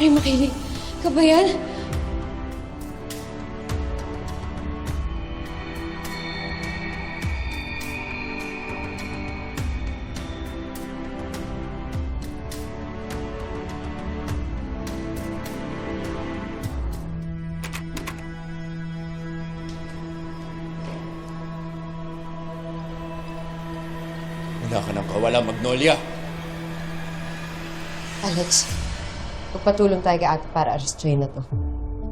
Pare, makinig. Kabayan? Wala ka nang kawala, Magnolia. Alex, magpatulong tayo kay ate para arrestuin na to.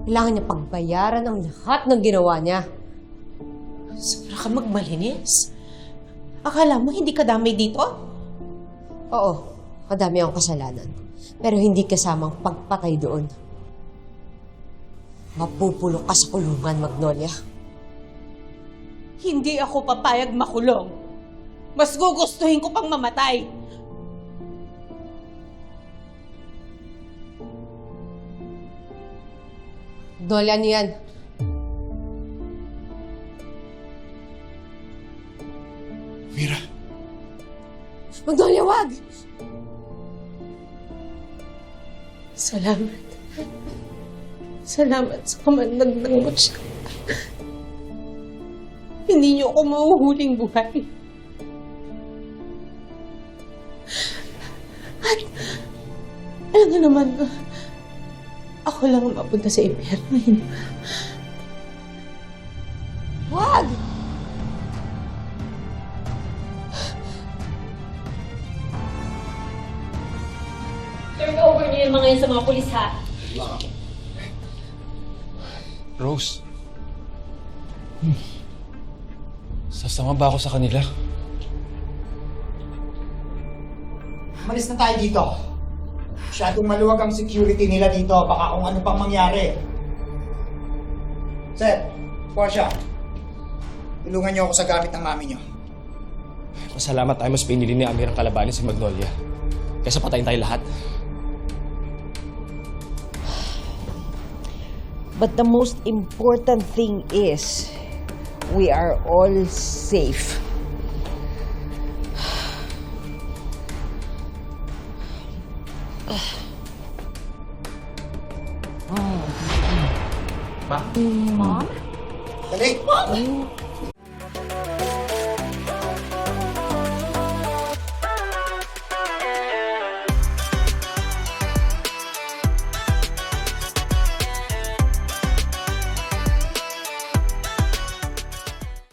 Kailangan niya pagbayaran ang lahat ng ginawa niya. Sobra ka magmalinis. Akala mo hindi ka damay dito? Oo, madami ang kasalanan. Pero hindi kasamang pagpatay doon. Mapupulong ka sa kulungan, Magnolia. Hindi ako papayag makulong. Mas gugustuhin ko pang mamatay. Ano yan? Mira, Magnolia, wag! Salamat. Salamat sa kamandag ng mutya. Hindi niyo ako mahuhuling buhay. Niyo naman, ako lang ang mapunta sa impyerno. hindi ba? Wag! Turn over niyo yung mga yun sa mga pulis, ha? Rose. Hmm. Sasama ba ako sa kanila? Malis na tayo dito. Masyadong maluwag ang security nila dito. Baka kung ano pang mangyari. Sir, Portia. Tulungan niyo ako sa gamit ng mami niyo. Pasalamat tayo mas pinili ni Amir ang kalabanin si Magnolia. Kaysa patayin tayo lahat. But the most important thing is we are all safe. Dali!